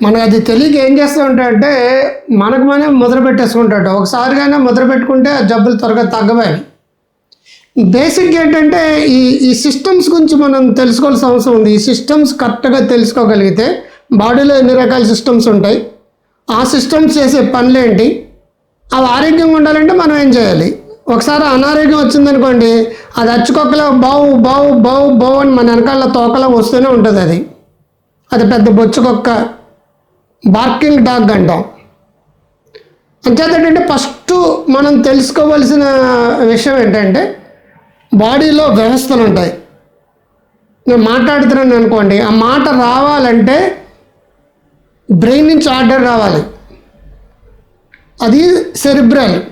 మనకు అది తెలియక ఏం చేస్తూ ఉంటాడంటే మనకు మనం ముద్ర పెట్టేసుకుంటాడు. ఒకసారిగానే ముద్ర పెట్టుకుంటే ఆ జబ్బులు త్వరగా తగ్గవాలి బేసిక్ ఏంటంటే ఈ ఈ సిస్టమ్స్ గురించి మనం తెలుసుకోవాల్సిన అవసరం ఉంది. ఈ సిస్టమ్స్ కరెక్ట్గా తెలుసుకోగలిగితే బాడీలో ఎన్ని రకాల సిస్టమ్స్ ఉంటాయి ఆ సిస్టమ్స్ చేసే పనులేంటి అవి ఆరోగ్యంగా ఉండాలంటే మనం ఏం చేయాలి? ఒకసారి అనారోగ్యం వచ్చిందనుకోండి అది అచ్చుకొక్కలో బావు బావు బావు బావు అని మన వెనకాల తోకలో వస్తూనే ఉంటుంది అది అది పెద్ద బొచ్చుకొక్క బార్కింగ్ డాగ్ అంటాం. అంచేత ఏంటంటే ఫస్ట్ మనం తెలుసుకోవలసిన విషయం ఏంటంటే బాడీలో వ్యవస్థలు ఉంటాయి. నేను మాట్లాడుతున్నాను అనుకోండి ఆ మాట రావాలంటే బ్రెయిన్ నుంచి ఆర్డర్ రావాలి. అది సెరిబ్రల్.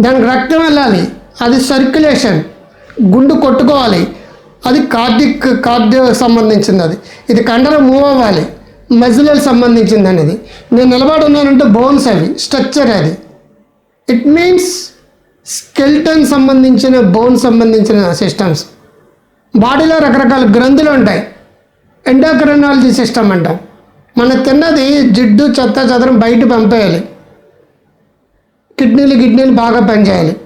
దానికి రక్తం వెళ్ళాలి. అది సర్క్యులేషన్. గుండు కొట్టుకోవాలి. అది కార్డిక్ కార్డియో సంబంధించింది అది ఇది కండరం మూవ్ అవ్వాలి. మజిలల్ సంబంధించింది అనేది నేను నిలబడి ఉన్నానంటే బోన్స్ అవి స్ట్రక్చర్ అది. ఇట్ మీన్స్ స్కెల్టన్ సంబంధించిన బోన్ సంబంధించిన సిస్టమ్స్ బాడీలో రకరకాల గ్రంథులు ఉంటాయి. ఎండోక్రనాలజీ సిస్టమ్ అంటాం. మన తిన్నది జిడ్డు చెత్త చెదరం బయట పంపేయాలి. కిడ్నీలు కిడ్నీలు బాగా పనిచేయాలి.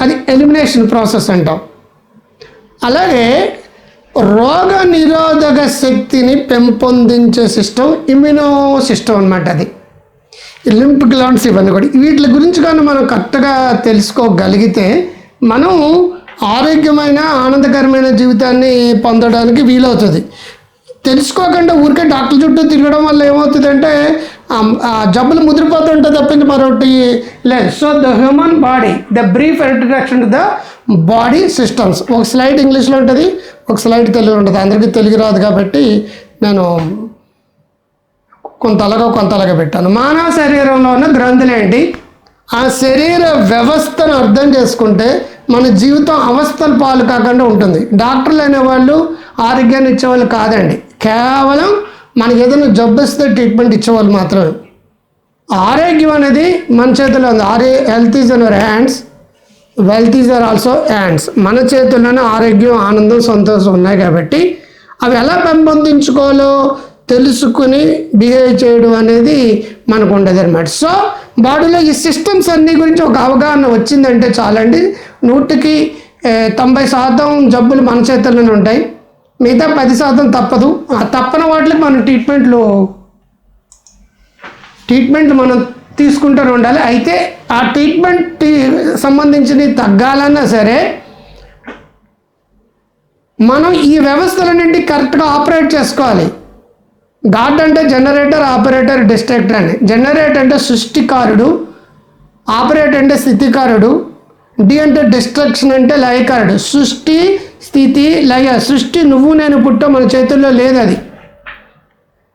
అది ఎలిమినేషన్ ప్రాసెస్ అంటాం. అలాగే రోగ నిరోధక శక్తిని పెంపొందించే సిస్టమ్ ఇమ్యూనో సిస్టమ్ అనమాట అది. లింప్ గ్లాండ్స్ ఇవన్నీ కూడా. వీటి గురించి కానీ మనం కరెక్ట్గా తెలుసుకోగలిగితే మనం ఆరోగ్యమైన ఆనందకరమైన జీవితాన్ని పొందడానికి వీలవుతుంది. తెలుసుకోకుండా ఊరికే డాక్టర్ చుట్టూ తిరగడం వల్ల ఏమవుతుందంటే Um, uh, జబ్బులు ముదిరిపోతుంటే తప్పించి మరొకటి లేదు so the human body the brief introduction to the body systems ఒక స్లైడ్ ఇంగ్లీష్లో ఉంటుంది ఒక స్లైడ్ తెలుగు ఉంటుంది. అందరికీ తెలుగు రాదు కాబట్టి నేను కొంత అలాగా కొంత అలాగా పెట్టాను. మానవ శరీరంలో ఉన్న గ్రంథులు ఏంటి? ఆ శరీర వ్యవస్థను అర్థం చేసుకుంటే మన జీవితం అవస్థల పాలు కాకుండా ఉంటుంది. డాక్టర్లు అనేవాళ్ళు ఆరోగ్యాన్ని ఇచ్చేవాళ్ళు కాదండి. కేవలం మనకి ఏదైనా జబ్బు వస్తే ట్రీట్మెంట్ ఇచ్చేవాళ్ళు మాత్రమే. ఆరోగ్యం అనేది మన చేతిలో ఉంది. Our health is on our hands wealth is our also hands మన చేతుల్లోనే ఆరోగ్యం ఆనందం సంతోషం ఉన్నాయి కాబట్టి అవి ఎలా పెంపొందించుకోవాలో తెలుసుకుని బిహేవ్ చేయడం అనేది మనకు ఉండదు అనమాట సో బాడీలో ఈ సిస్టమ్స్ అన్ని గురించి ఒక అవగాహన వచ్చిందంటే చాలండి. నూటికి తొంభై శాతం జబ్బులు మన చేతుల్లోనే ఉంటాయి. మిగతా పది శాతం తప్పదు. ఆ తప్పని వాటికి మనం ట్రీట్మెంట్లు ట్రీట్మెంట్ మనం తీసుకుంటూనే ఉండాలి. అయితే ఆ ట్రీట్మెంట్ సంబంధించిన తగ్గాలన్నా సరే మనం ఈ వ్యవస్థలన్నింటి కరెక్ట్గా ఆపరేట్ చేసుకోవాలి. గాడ్ అంటే జనరేటర్ ఆపరేటర్ డిస్ట్రాక్టర్ అని. జనరేటర్ అంటే సృష్టికారుడు ఆపరేటర్ అంటే స్థితికారుడు డి అంటే డిస్ట్రక్షన్ అంటే లయకారుడు. సృష్టి స్థితి లయ సృష్టి నువ్వు నేను పుట్ట మన చేతుల్లో లేదు అది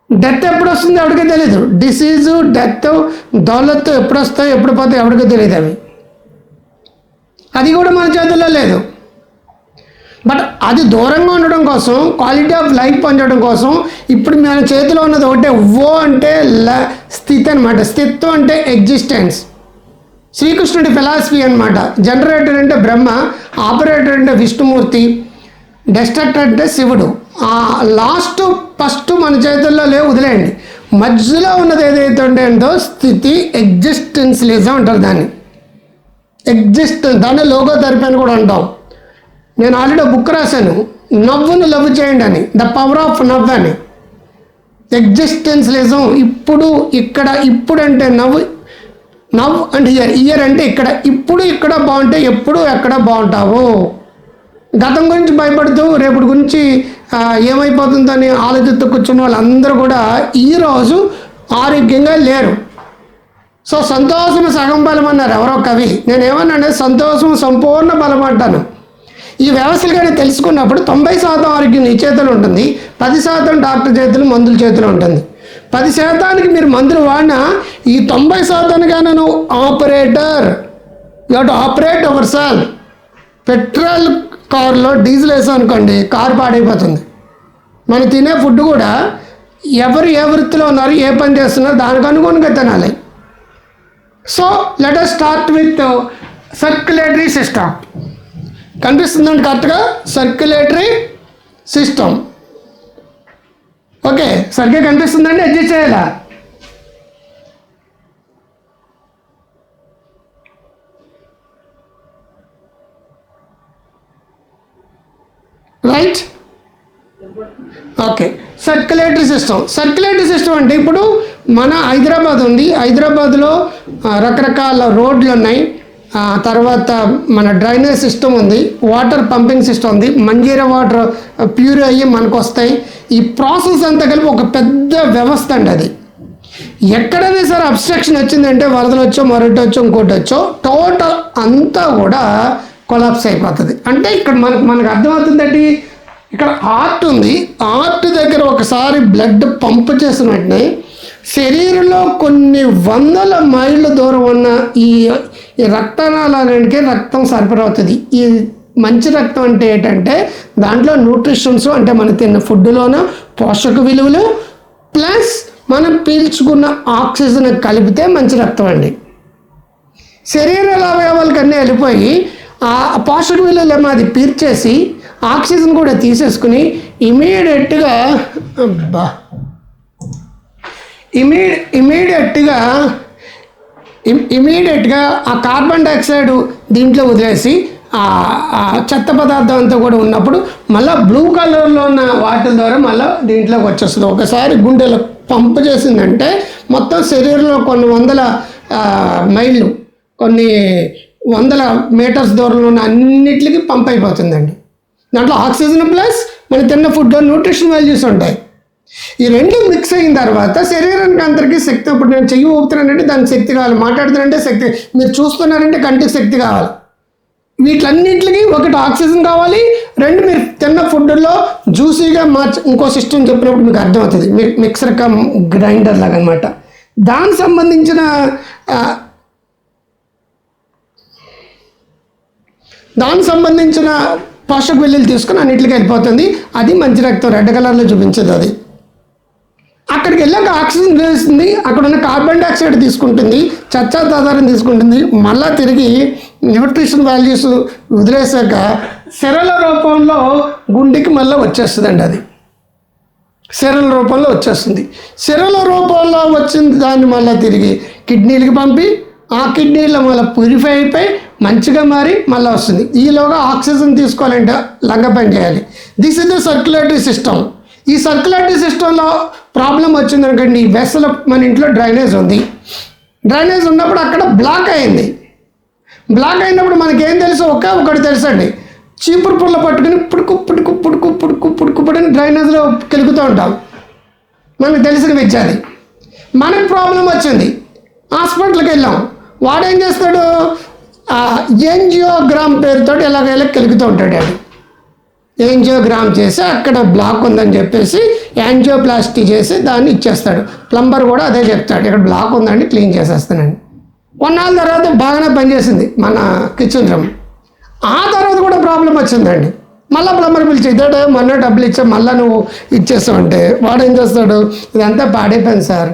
డెత్ ఎప్పుడు వస్తుందో ఎవరికీ తెలియదు డిసీజు డెత్ దౌలత్ ఎప్పుడు వస్తాయో ఎప్పుడు పోతాయో ఎవరికీ తెలియదు అవి. అది కూడా మన చేతుల్లో లేదు. బట్ అది దూరంగా ఉండడం కోసం క్వాలిటీ ఆఫ్ లైఫ్ పొందడం కోసం ఇప్పుడు మన చేతిలో ఉన్నది ఒకటే ఓ అంటే ల స్థితి అనమాట స్థిత్వం అంటే ఎగ్జిస్టెన్స్ శ్రీకృష్ణుడి ఫిలాసఫీ అనమాట జనరేటర్ అంటే బ్రహ్మ ఆపరేటర్ అంటే విష్ణుమూర్తి డెస్ట్రక్టర్ అంటే శివుడు. ఆ లాస్ట్ ఫస్ట్ మన చేతుల్లో లేవు వదిలేయండి. మధ్యలో ఉన్నది ఏదైతే ఉంటుందో స్థితి ఎగ్జిస్టెన్స్లిజం అంటారు దాన్ని. ఎగ్జిస్టెన్స్ దాన్ని లోగో థెరపీ అని కూడా అంటాం. నేను ఆల్రెడీ బుక్ రాశాను. నవ్వును లవ్ చేయండి అని ద పవర్ ఆఫ్ నవ్వు అని. ఎగ్జిస్టెన్స్లిజం ఇప్పుడు ఇక్కడ ఇప్పుడు అంటే నవ్వు నవ్ అండ్ ఇయర్ ఇయర్ అంటే ఇక్కడ ఇప్పుడు ఇక్కడ బాగుంటే ఎప్పుడు ఎక్కడ బాగుంటావు. గతం గురించి భయపడుతూ రేపటి గురించి ఏమైపోతుందని ఆలోచిస్తూ కూర్చున్న వాళ్ళందరూ కూడా ఈరోజు ఆరోగ్యంగా లేరు. సో సంతోషం సగం బలం అన్నారు ఎవరో కవి. నేను సంతోషం సంపూర్ణ బలం అంటాను. ఈ వ్యవస్థలు కానీ తెలుసుకున్నప్పుడు తొంభై శాతం ఆరోగ్యం నీ చేతులు ఉంటుంది పది శాతం డాక్టర్ చేతులు మందుల చేతిలో ఉంటుంది. పది శాతానికి మీరు మందులు వాడినా ఈ తొంభై శాతానికైనా నువ్వు operator. You to operate our self. Petrol కారులో డీజిల్ వేసాం అనుకోండి కారు పాడైపోతుంది. మనం తినే ఫుడ్ కూడా ఎవరు ఏ వృత్తిలో ఉన్నారు ఏ పని చేస్తున్నారు దానికి అనుగుణంగా తినాలి. So let us start with circulatory system కనిపిస్తుందండి కరెక్ట్గా? సర్క్యులేటరీ సిస్టమ్ ఓకే సరిగ్గా కనిపిస్తుందండి? అడ్జస్ట్ చేయాలా? Right okay circulatory system circulatory system అంటే ఇప్పుడు మన హైదరాబాద్ ఉంది. హైదరాబాద్లో రకరకాల రోడ్లు ఉన్నాయి. తర్వాత మన డ్రైనేజ్ సిస్టమ్ ఉంది. వాటర్ పంపింగ్ సిస్టమ్ ఉంది. మంజీరా వాటర్ ప్యూర్ అయ్యి మనకు వస్తాయి ఈ ప్రాసెస్ అంతా కలిపి ఒక పెద్ద వ్యవస్థ అండి అది. ఎక్కడైనా సరే అబ్స్ట్రక్షన్ వచ్చిందంటే వరదలు వచ్చో మరొకటి వచ్చో ఇంకోటి వచ్చో టోటల్ అంతా కూడా కొలాప్స్ అయిపోతుంది. అంటే ఇక్కడ మనకు మనకు అర్థమవుతుందండి ఇక్కడ ఆర్ట్ ఉంది. ఆర్ట్ దగ్గర ఒకసారి బ్లడ్ పంప్ చేసిన వెంటనే శరీరంలో కొన్ని వందల మైళ్ళ దూరం ఉన్న ఈ ఈ రక్తనాళానికి రక్తం సరఫరా అవుతుంది. ఈ మంచి రక్తం అంటే ఏంటంటే దాంట్లో న్యూట్రిషన్స్ అంటే మనం తిన్న ఫుడ్లోనూ పోషక విలువలు ప్లస్ మనం పీల్చుకున్న ఆక్సిజన్ కలిపితే మంచి రక్తం అండి. శరీర అవయవాలకన్నీ వెళ్ళిపోయి ఆ పోషక విలువలు అది పీర్చేసి ఆక్సిజన్ కూడా తీసేసుకుని ఇమీడియట్గా అబ్బా. ఇమీ ఇమీడియట్గా ఇమీడియట్గా ఆ కార్బన్ డైఆక్సైడ్ దీంట్లో వదిలేసి ఆ చెత్త పదార్థం అంతా కూడా ఉన్నప్పుడు మళ్ళీ బ్లూ కలర్లో ఉన్న వాటి ద్వారా మళ్ళీ దీంట్లోకి వచ్చేస్తుంది. ఒకసారి గుండెలో పంప్ చేసిందంటే మొత్తం శరీరంలో కొన్ని వందల మైళ్ళు కొన్ని వందల మీటర్స్ దూరంలో ఉన్న అన్నిటికి పంప్ అయిపోతుందండి. దాంట్లో ఆక్సిజన్ ప్లస్ మనం తిన్న ఫుడ్లో న్యూట్రిషన్ వాల్యూస్ ఉంటాయి. ఈ రెండు మిక్స్ అయిన తర్వాత శరీరానికి అందరికీ శక్తి ఇప్పుడు నేను చెయ్యి ఊపుతున్నానంటే దానికి శక్తి కావాలి మాట్లాడుతున్నానంటే శక్తి మీరు చూస్తున్నారంటే కంటికి శక్తి కావాలి. వీటన్నింటికి ఒకటి ఆక్సిజన్ కావాలి రెండు మీరు తిన్న ఫుడ్లో జ్యూసీగా మార్చి ఇంకో సిస్టమ్ చెప్పినప్పుడు మీకు అర్థమవుతుంది. మిక్సర్ కమ్ గ్రైండర్ లాగా అనమాట దానికి సంబంధించిన దానికి సంబంధించిన పోషక విలువలు తీసుకుని అన్నింటికి వెళ్ళిపోతుంది. అది మంచి రక్తం రెడ్ కలర్లో చూపించేది అది. అక్కడికి వెళ్ళాక ఆక్సిజన్ వేస్తుంది. అక్కడ ఉన్న కార్బన్ డైఆక్సైడ్ తీసుకుంటుంది. చచ్చా ఆధారం తీసుకుంటుంది. మళ్ళా తిరిగి న్యూట్రిషన్ వాల్యూస్ వదిలేశాక సిరల రూపంలో గుండెకి మళ్ళీ వచ్చేస్తుందండి అది. సెరల రూపంలో వచ్చేస్తుంది. సిరల రూపంలో వచ్చిన దాన్ని మళ్ళీ తిరిగి కిడ్నీలకి పంపి ఆ కిడ్నీలో మళ్ళీ ప్యూరిఫై అయిపోయి మంచిగా మారి మళ్ళీ వస్తుంది. ఈలోగా ఆక్సిజన్ తీసుకోవాలంటే లంగ పని చేయాలి this is the circulatory system ఈ సర్క్యులేటరీ సిస్టంలో ప్రాబ్లం వచ్చింది అనుకోండి ఈ మన ఇంట్లో డ్రైనేజ్ ఉంది. డ్రైనేజ్ ఉన్నప్పుడు అక్కడ బ్లాక్ అయింది. బ్లాక్ అయినప్పుడు మనకేం తెలుసు? ఒకే ఒకటి తెలుసండి. చీపురు పుల్ల పట్టుకుని పుడుకు పుడుకు పుడుకు పుడుకు పుడుకు పుడని డ్రైనేజ్లో కెలుగుతూ ఉంటాం. మనకు తెలిసిన విద్య అది మనకు ప్రాబ్లం వచ్చింది. హాస్పిటల్కి వెళ్ళాం. వాడు ఏం చేస్తాడు ఎంజియోగ్రామ్ పేరుతో ఎలాగైనా కలుగుతూ ఉంటాడు వాడు యాంజియోగ్రామ్ చేసి అక్కడ బ్లాక్ ఉందని చెప్పేసి యాంజియోప్లాస్టీ చేసి దాన్ని ఇచ్చేస్తాడు. ప్లంబర్ కూడా అదే చెప్తాడు. ఇక్కడ బ్లాక్ ఉందండి క్లీన్ చేసేస్తానండి కొన్నాళ్ళ తర్వాత బాగానే పనిచేసింది మన కిచెన్ రూమ్ ఆ తర్వాత కూడా ప్రాబ్లం వచ్చిందండి. మళ్ళీ ప్లంబర్ పిలిచి ఇదే మొన్న డబ్బులు ఇచ్చా మళ్ళీ నువ్వు ఇచ్చేస్తావంటే వాడు ఏం చేస్తాడు? ఇదంతా పాడైపోయింది సార్.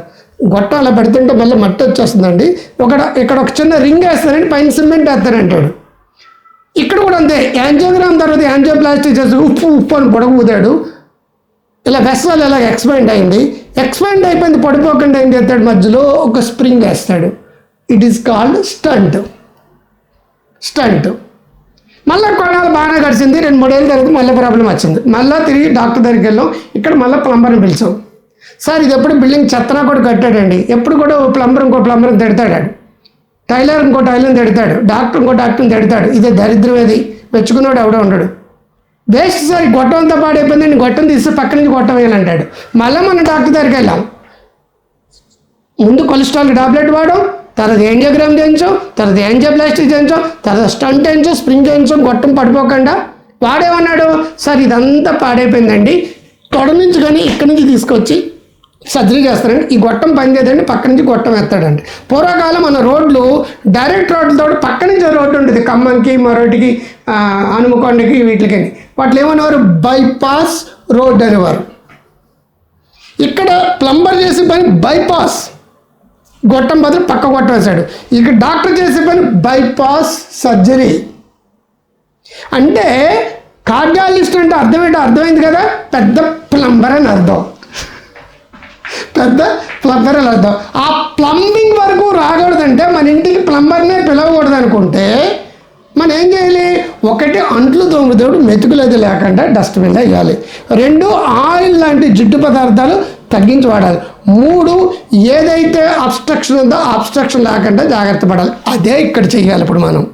గొట్ట అలా పెడుతుంటే మళ్ళీ మట్టి వచ్చేస్తుందండి. ఒక ఇక్కడ ఒక చిన్న రింగ్ వేస్తానండి పైన సిమెంట్ వేస్తానంటాడు ఇక్కడ కూడా అంతే యాంజియోగ్రామ్ తర్వాత యాంజియోప్లాస్టిక్ చేసి ఉప్పు ఉప్పు అని పొడవు ఇలా వెసలు ఇలా ఎక్స్పాండ్ అయింది. ఎక్స్పాండ్ అయిపోయింది పడిపోకుండా ఏం చేస్తాడు? మధ్యలో ఒక స్ప్రింగ్ వేస్తాడు. It is called stent stent మళ్ళీ కొన్నాళ్ళు బాగానే గడిచింది రెండు మూడేళ్ళ తర్వాత మళ్ళీ ప్రాబ్లం వచ్చింది. మళ్ళీ తిరిగి డాక్టర్ దగ్గరికి వెళ్ళాం. ఇక్కడ మళ్ళీ ప్లంబర్ని పిలిచాం. సార్ ఇది ఎప్పుడు బిల్డింగ్ చెత్తనా కూడా కట్టాడండి. ఎప్పుడు కూడా ఓ ప్లంబర్ ఇంకో ప్లంబర్ని తిడతాడు టైలర్ ఇంకో టైలర్ని తిడతాడు. డాక్టర్ ఇంకో డాక్టర్ని తిడతాడు. ఇదే దరిద్రం ఇది. మెచ్చుకున్నాడు ఎవడో ఉండడు. వేస్ట్ సార్ గొట్టం అంతా పాడైపోయింది. నేను గొట్టం తీసి పక్క నుంచి గొట్టం వేయాలంటాడు. మళ్ళీ మన డాక్టర్ దగ్గరికి వెళ్ళాం ముందు కొలెస్ట్రాల్ టాబ్లెట్ వాడాం తర్వాత ఏంజియోగ్రామ్ చేయించాం తర్వాత ఏంజియోప్లాస్టిక్ చేయించాం తర్వాత స్టంట్ చేయించాం స్ప్రింగ్ చేయించాం గొట్టం పడిపోకుండా వాడేమన్నాడు? సార్ ఇదంతా పాడైపోయిందండి. తొడ నుంచి కానీ ఇక్కడి నుంచి తీసుకొచ్చి సర్జరీ చేస్తారండి. ఈ గొట్టం పనిచేయదండి పక్క నుంచి గొట్టం ఎత్తాడండి. పూర్వకాలం మన రోడ్లు డైరెక్ట్ రోడ్లతో పక్క నుంచి రోడ్డు ఉంటుంది ఖమ్మంకి మరోటికి అనుమకొండకి హనుమకొండకి వీటికి వాటిలో ఏమనేవారు బైపాస్ రోడ్ అనేవారు. ఇక్కడ ప్లంబర్ చేసే పని బైపాస్. గొట్టం బదులు పక్క గొట్టం వేశాడు. ఇక్కడ డాక్టర్ చేసే పని బైపాస్ సర్జరీ. అంటే కార్డియాలజిస్ట్ అంటే అర్థం ఏంటో అర్థమైంది కదా? పెద్ద ప్లంబర్ అని అర్థం. పెద్ద ప్లంబర్ వెళ్దాం ఆ ప్లంబింగ్ వరకు రాకూడదంటే మన ఇంటికి ప్లంబర్నే పిలవకూడదు అనుకుంటే మనం ఏం చేయాలి? ఒకటి అంట్లు తోముతోడు మెతుకులది లేకుండా డస్ట్బిన్ వేయాలి. రెండు ఆయిల్ లాంటి జిడ్డు పదార్థాలు తగ్గించి వాడాలి. మూడు ఏదైతే అబ్స్ట్రక్షన్ ఉందో అబ్స్ట్రక్షన్ లేకుండా జాగ్రత్త పడాలి. అదే ఇక్కడ చేయాలి ఇప్పుడు మనం.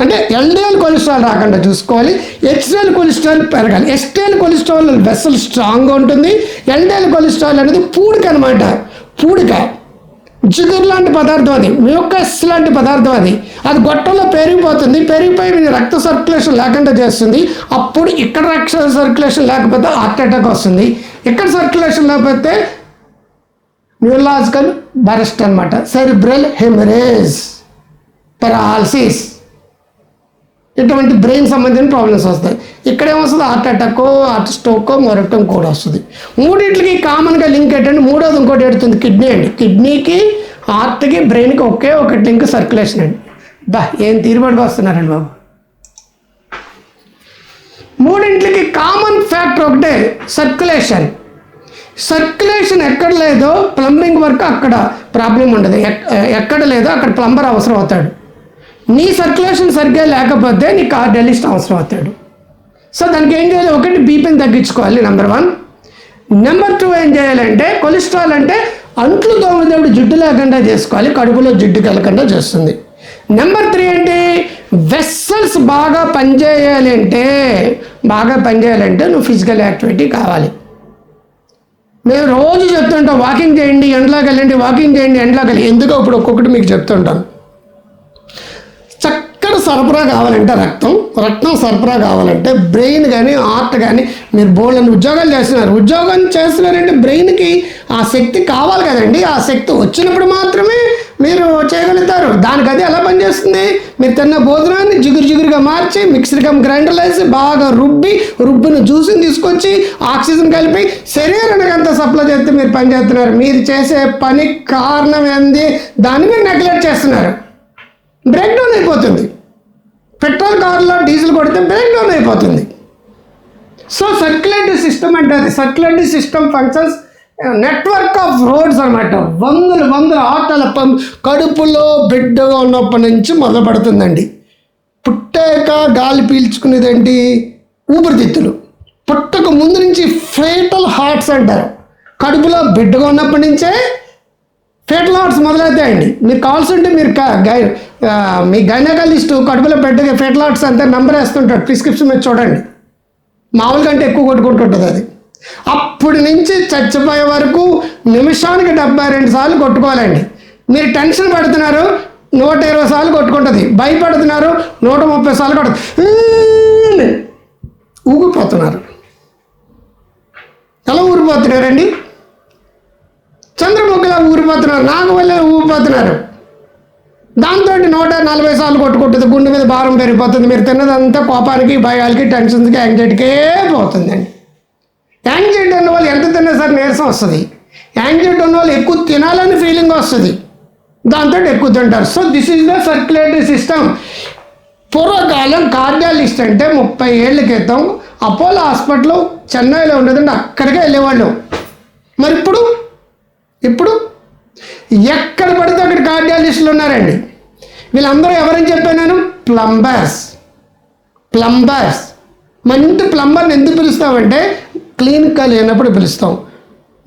అంటే ఎల్డిఎల్ కొలెస్ట్రాల్ రాకుండా చూసుకోవాలి హెచ్డిఎల్ కొలెస్ట్రాల్ పెరగాలి. ఎస్టిఎల్ కొలెస్ట్రాల్ వెసల్ స్ట్రాంగ్గా ఉంటుంది. ఎల్డిఎల్ కొలెస్ట్రాల్ అనేది పూడిక అనమాట పూడిక. జిగురు లాంటి పదార్థం అది మ్యూకస్ లాంటి పదార్థం అది. అది గొట్టంలో పెరిగిపోతుంది. పెరిగిపోయి మీ రక్త సర్క్యులేషన్ లేకుండా చేస్తుంది. అప్పుడు ఇక్కడ రక్త సర్క్యులేషన్ లేకపోతే హార్ట్ అటాక్ వస్తుంది. ఇక్కడ సర్క్యులేషన్ లేకపోతే న్యూరలాజికల్ బరెస్ట్ అనమాట సెరిబ్రల్ హెమరేజ్. పెరాలసిస్. ఇటువంటి బ్రెయిన్ సంబంధించిన ప్రాబ్లమ్స్ వస్తాయి. ఇక్కడ ఏమొస్తుంది హార్ట్ అటాకో హార్ట్ స్ట్రోకో మరొకటం కూడా వస్తుంది. మూడింటికి కామన్గా లింక్ ఏంటంటే మూడోది ఇంకోటి ఎడుతుంది కిడ్నీ అండి. కిడ్నీకి హార్ట్కి బ్రెయిన్కి ఒకే ఒకటి లింక్ సర్క్యులేషన్ అండి. బా ఏం తీరుబడిగా వస్తున్నారండి బాబు. మూడింటికి కామన్ ఫ్యాక్టర్ ఒకటే సర్క్యులేషన్. సర్క్యులేషన్ ఎక్కడ లేదో ప్లంబింగ్ వర్క్ అక్కడ ప్రాబ్లం ఉండదు. ఎక్- ఎక్కడ లేదో అక్కడ ప్లంబర్ అవసరం అవుతాడు. నీ సర్క్యులేషన్ సరిగ్గా లేకపోతే నీ కార్డియాలిస్ట్ అవసరం అవుతాడు. సో దానికి ఏం చేయాలి? ఒకటి బీపీని తగ్గించుకోవాలి నెంబర్ వన్ నెంబర్ టూ ఏం చేయాలంటే కొలెస్ట్రాల్ అంటే అంట్లు దోమదేవుడు జిడ్డు లేకుండా చేసుకోవాలి కడుపులో జిడ్డు కలగకుండా చేస్తుంది. నెంబర్ త్రీ ఏంటి? వెస్సల్స్ బాగా పనిచేయాలి అంటే బాగా పనిచేయాలంటే నువ్వు ఫిజికల్ యాక్టివిటీ కావాలి. మేము రోజు చెప్తుంటాం వాకింగ్ చేయండి ఎండలోకి వెళ్ళండి వాకింగ్ చేయండి ఎండలోకి వెళ్ళి ఎందుకో ఇప్పుడు ఒక్కొక్కటి మీకు చెప్తుంటాను సరఫరా కావాలంటే రక్తం రక్తం సరఫరా కావాలంటే బ్రెయిన్ కానీ హార్ట్ కానీ మీరు బోల్డ్ ఉద్యోగాలు చేస్తున్నారు. ఉద్యోగం చేస్తున్నారంటే బ్రెయిన్కి ఆ శక్తి కావాలి కదండి. ఆ శక్తి వచ్చినప్పుడు మాత్రమే మీరు చేయగలుగుతారు. దానికి అది ఎలా పనిచేస్తుంది? మీరు తిన్న భోజనాన్ని జిగురు జిగురుగా మార్చి మిక్సర్ కమ్ వేసి బాగా రుబ్బి రుబ్బిన జ్యూస్ని తీసుకొచ్చి ఆక్సిజన్ కలిపి శరీరానికి అంత సప్లై చేస్తే మీరు పని చేస్తున్నారు మీరు చేసే పని కారణం ఏంది? దాన్ని మీరు నెగ్లెక్ట్ చేస్తున్నారు. బ్రేక్ డౌన్ అయిపోతుంది. పెట్రోల్ కార్లో డీజిల్ కొడితే బ్రేక్ డౌన్ అయిపోతుంది. సో సర్క్యులేటరీ సిస్టమ్ అంటే అది. Circulatory system functions network of roads అనమాట వందల వందల ఆటల పం- కడుపులో బిడ్డగా ఉన్నప్పటి నుంచి మొదలు పడుతుందండి పుట్టాక గాలి పీల్చుకునేది ఏంటి ఊపిరితిత్తులు. పుట్టక ముందు నుంచి ఫేటల్ హార్ట్స్ అంటారు. కడుపులో బిడ్డగా ఉన్నప్పటి నుంచే ఫేటల్ ఆర్ట్స్ మొదలవుతాయండి మీరు కావాల్సి ఉంటే మీరు గై- మీ గైనకాలిస్ట్ కడుపులో పెట్టగా ఫేటల్ ఆర్ట్స్ అంతా నెంబర్ వేస్తుంటాడు. ప్రిస్క్రిప్షన్ మీద చూడండి. మామూలుగా అంటే ఎక్కువ కొట్టుకుంటుంటుంది అది. అప్పటి నుంచి చచ్చిపోయే వరకు నిమిషానికి డెబ్బై రెండు సార్లు కొట్టుకోవాలండి. మీరు టెన్షన్ పడుతున్నారు నూట ఇరవై సార్లు కొట్టుకుంటుంది. భయపడుతున్నారు నూట ముప్పై సార్లు కొడుతుంది ఊగిపోతున్నారు. ఎలా ఊరిపోతున్నారండి చంద్రముఖిలా ఊరిపోతున్నారు నాగవల్లే వల్లే దాంతో నూట నలభై సార్లు కొట్టుకుంటుంది గుండె మీద భారం పెరిగిపోతుంది. మీరు తిన్నదంతా కోపానికి భయాలకి టెన్షన్స్కి యాంగ్జైటీకే పోతుందండి యాంగ్జైటీ ఉన్న వాళ్ళు ఎంత తిన్నా సరే నీరసం వస్తుంది. యాంగ్జైటీ ఉన్న వాళ్ళు ఎక్కువ తినాలని ఫీలింగ్ వస్తుంది. దాంతో ఎక్కువ తింటారు. So this is the circulatory system పూర్వకాలం కార్డియాలిస్ట్ అంటే ముప్పై ఏళ్ళ క్రితం అపోలో హాస్పిటల్ చెన్నైలో ఉండదండి. అక్కడికే వెళ్ళేవాళ్ళు. మరి ఇప్పుడు ఇప్పుడు ఎక్కడ పడితే అక్కడ కార్డియాలజిస్టులు ఉన్నారండి. వీళ్ళందరూ ఎవరని చెప్పాను నేను? ప్లంబర్స్. ప్లంబర్స్. మంచి ప్లంబర్ని ఎందుకు పిలుస్తామంటే క్లీన్గా లేనప్పుడు పిలుస్తాం.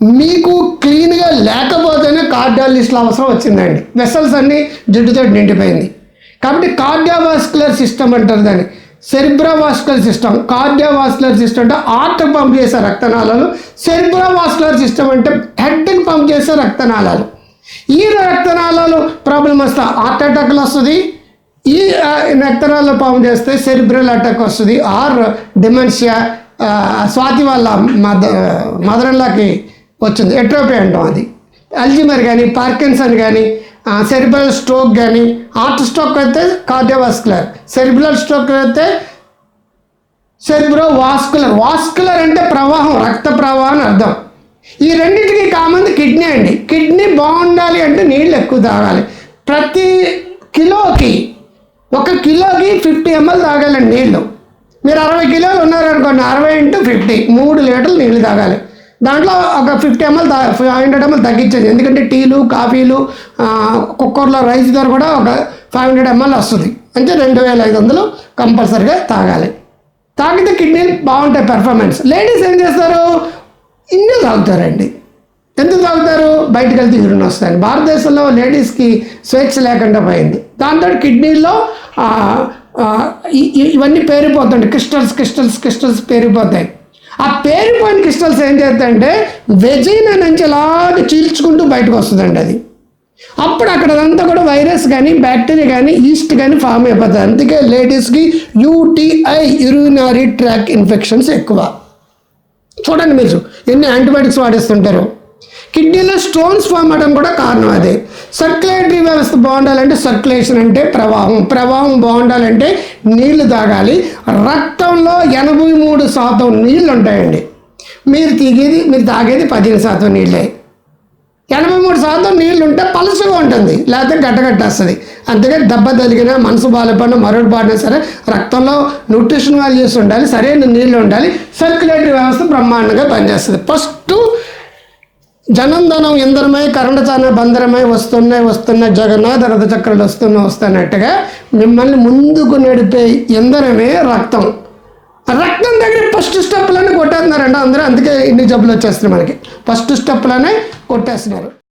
మీకు క్లీన్గా లేకపోతేనే కార్డియాలజిస్టుల అవసరం వచ్చిందండి. వెసల్స్ అన్నీ జిడ్డుతో నిండిపోయింది. కాబట్టి కార్డియోవాస్కులర్ సిస్టమ్ అంటారు దాన్ని. సెరిబ్రోవాస్కులర్ సిస్టమ్ కార్డియోవాస్కులర్ సిస్టమ్ అంటే ఆర్ట్ పంప్ చేసే రక్తనాళాలు సెరిబ్రోవాస్కులర్ సిస్టమ్ అంటే హెడ్కి పంప్ చేసే రక్తనాళాలు. ఈ రక్తనాళాలు ప్రాబ్లం వస్తే హార్ట్ అటాక్లు వస్తుంది. ఈ రక్తనాళాలు పంప్ చేస్తే సెరిబ్రల్ అటాక్ వస్తుంది. ఆర్ డిమెన్షియా స్వాతి వాళ్ళ మద మదర్లాకి వచ్చింది. ఎట్రోపీ అంటాం అది. అల్జిమర్ కానీ పార్కిన్సన్ కానీ సెరిబ్రల్ స్ట్రోక్ కానీ హార్ట్ స్ట్రోక్ అయితే కార్డియోవాస్కులర్ సెరిబ్రల్ స్ట్రోక్ అయితే సెరిబ్రో వాస్కులర్ వాస్కులర్ అంటే ప్రవాహం రక్త ప్రవాహం అర్థం. ఈ రెండింటికి కామంది కిడ్నీ అండి. కిడ్నీ బాగుండాలి అంటే నీళ్ళు ఎక్కువ తాగాలి. ప్రతి కిలోకి ఒక కిలోకి ఫిఫ్టీ ఎంఎల్ తాగాలండి నీళ్ళు. మీరు అరవై కిలోలు ఉన్నారనుకోండి అరవై ఇంటూ ఫిఫ్టీ మూడు లీటర్లు నీళ్ళు తాగాలి. దాంట్లో ఒక fifty ml five hundred ml తగ్గించేది. ఎందుకంటే టీలు కాఫీలు కుక్కర్లో రైస్ ధర కూడా ఒక ఫైవ్ హండ్రెడ్ ఎంఎల్ వస్తుంది. అంటే రెండు వేల ఐదు వందలు కంపల్సరీగా తాగాలి. తాగితే కిడ్నీలు బాగుంటాయి పెర్ఫార్మెన్స్ లేడీస్ ఏం చేస్తారు? ఇన్ని తాగుతారండి. ఎందుకు తాగుతారు? బయటకు వెళ్తే యూరిన్ వస్తాయి భారతదేశంలో లేడీస్కి స్వేచ్ఛ లేకుండా పోయింది. దాంతో కిడ్నీలో ఇవన్నీ పేరిపోతుంటాయి. క్రిస్టల్స్ క్రిస్టల్స్ క్రిస్టల్స్ పేరిపోతాయి. ఆ పేరిపోయిన క్రిస్టల్స్ ఏం చేద్దంటే వెజీనా నుంచి అలాగే చీల్చుకుంటూ బయటకు వస్తుందండి అది. అప్పుడు అక్కడ అదంతా కూడా వైరస్ కానీ బ్యాక్టీరియా కానీ ఈస్ట్ కానీ ఫామ్ అయిపోతుంది అందుకే లేడీస్కి యూటీఐ యూరినరీ ట్రాక్ ఇన్ఫెక్షన్స్ ఎక్కువ. చూడండి మీరు ఎన్ని యాంటీబయాటిక్స్ వాడేస్తుంటారు? కిడ్నీలో స్టోన్స్ ఫామ్ అవడం కూడా కారణం అదే. సర్క్యులేటరీ వ్యవస్థ బాగుండాలంటే సర్క్యులేషన్ అంటే ప్రవాహం. ప్రవాహం బాగుండాలంటే నీళ్ళు తాగాలి. రక్తంలో ఎనభై మూడు శాతం నీళ్ళు ఉంటాయండి. మీరు తీగేది మీరు తాగేది పదిహేను శాతం నీళ్ళే ఎనభై మూడు శాతం నీళ్ళు ఉంటే పలసగా ఉంటుంది. లేకపోతే గడ్డగట్టేస్తుంది అందుకే దెబ్బ తగిలినా మనసు బాధపడిన మరొకటి పాడినా సరే రక్తంలో న్యూట్రిషన్ వాల్యూస్ ఉండాలి సరైన నీళ్ళు ఉండాలి. సర్క్యులేటరీ వ్యవస్థ బ్రహ్మాండంగా పనిచేస్తుంది. ఫస్ట్ జనంధనం ఇందరమై కరణచాన బందరమై వస్తున్నాయి వస్తున్నాయి జగన్నాథ రథ చక్రాలు వస్తున్నా వస్తున్నట్టుగా మిమ్మల్ని ముందుకు నడిపే ఇంధనమే రక్తం. రక్తం దగ్గర ఫస్ట్ స్టెప్లోనే కొట్టేస్తున్నారండి అందరూ అందుకే ఇన్ని జబ్బులు వచ్చేస్తున్నాయి మనకి. ఫస్ట్ స్టెప్లోనే కొట్టేస్తున్నారు.